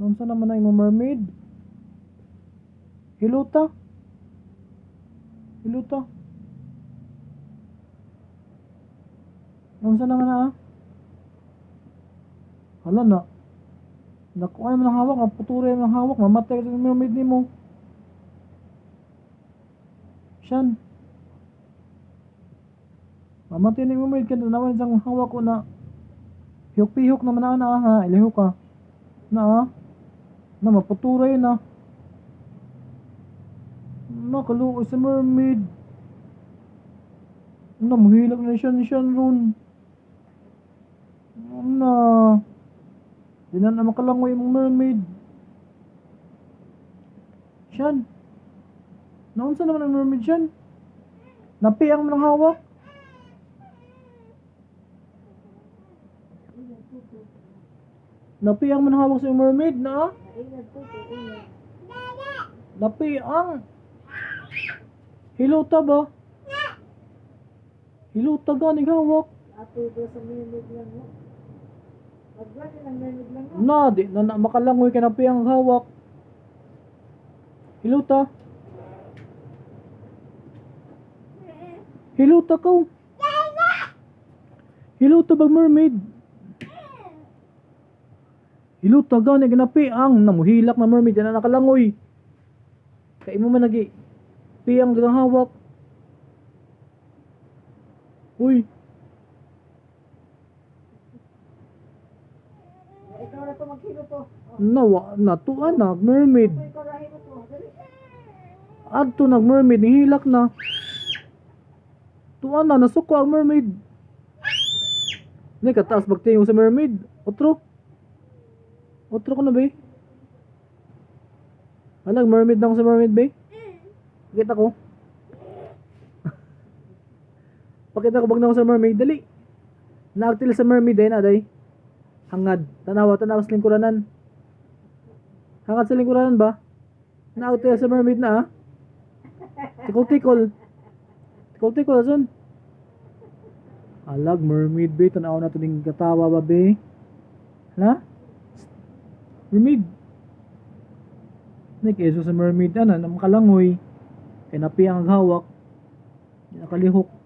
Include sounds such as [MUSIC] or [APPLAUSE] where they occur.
Unsa naman na imong mermaid? Hiluta? Hiluta? Unsa naman na ah? Hala na. Nakuha naman ang hawak, ang puture naman ang hawak, mamatay ka sa mermaid ni mo. Siyan. Mamatay ni mermaid ka, naman isang hawak ko na. Hiyok-pihok naman na na ha, ilihok ka. Na ah. Na maputura yun ah. Nakaluoy sa mermaid. Na, mahilak na siya siya ron. Na. Di na na makalangoy mong mermaid. Siyan. Naunsa naman ang mermaid siyan? Napiang mo ng hawak. Napiang mo ng hawak sa iyong mermaid na. Napiang. Hiluta ba? Hiluta ganing hawak. Ato do sa minute lang mo. Lang mo. Na, di na, na makalangoy ka na piyang hawak. Hiluta. Hiluta ka. Hiluta bag mermaid. Hiluta gani ganapi ang namuhilak na mermaid na nakalangoy. Kay mo man lagi piyang dagang hawak. Uy, Ikaw na to maghilo to. Mermaid. Adto nag mermaid ni hilak na. Tuwa na nasuko ang mermaid. Ni kataas bagtingog sa mermaid. Otro. Otro ko na ba? Alag mermaid na ako sa mermaid ba? Pakita ko. [LAUGHS] Pakita ko bag na ako sa mermaid dali. Naagtil sa mermaid ay na day. Hangad. Tanawa tanawa sa lingkuranan. Hangad sa lingkuranan ba? Naagtil sa mermaid na ah. Tikol-tikol. Tikol-tikol, asan? Alag, mermaid, be. Tanaw na ito ng katawa ba, be? Hala? Mermaid. Nag-eso sa mermaid, na makalangoy. Kaya napiyang ang hawak. Nakalihok.